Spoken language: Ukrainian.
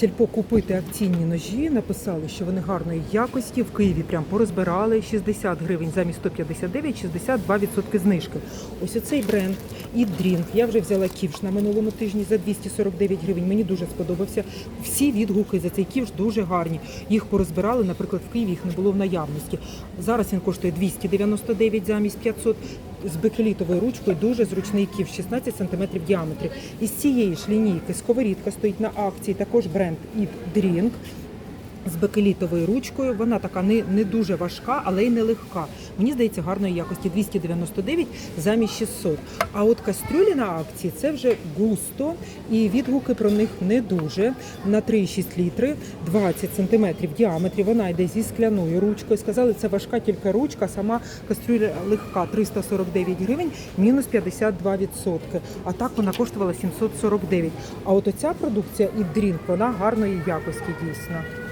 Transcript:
Сільпо купити акційні ножі, написали, що вони гарної якості. В Києві прям порозбирали 60 гривень замість 159, 62% знижки. Ось оцей бренд Дрінк. Я вже взяла ківш на минулому тижні за 249 гривень. Мені дуже сподобався. Всі відгуки за цей ківш дуже гарні. Їх порозбирали, наприклад, в Києві їх не було в наявності. Зараз він коштує 299 замість 500 з бекелітовою ручкою дуже зручний ків, 16 см в діаметрі. Із цієї ж лінійки сковорідка стоїть на акції, також бренд Eat Drink з бекелітовою ручкою. Вона така не, не дуже важка, але й не легка. Мені здається, гарної якості 299 замість 600. А от кастрюлі на акції це вже густо, і відгуки про них не дуже. На 3,6 літри, 20 см діаметрі. Вона йде зі скляною ручкою. Сказали, це важка тільки ручка, сама кастрюля легка 349 гривень, мінус 52%. А так вона коштувала 749. А от оця продукція і дрінк, вона гарної якості дійсно.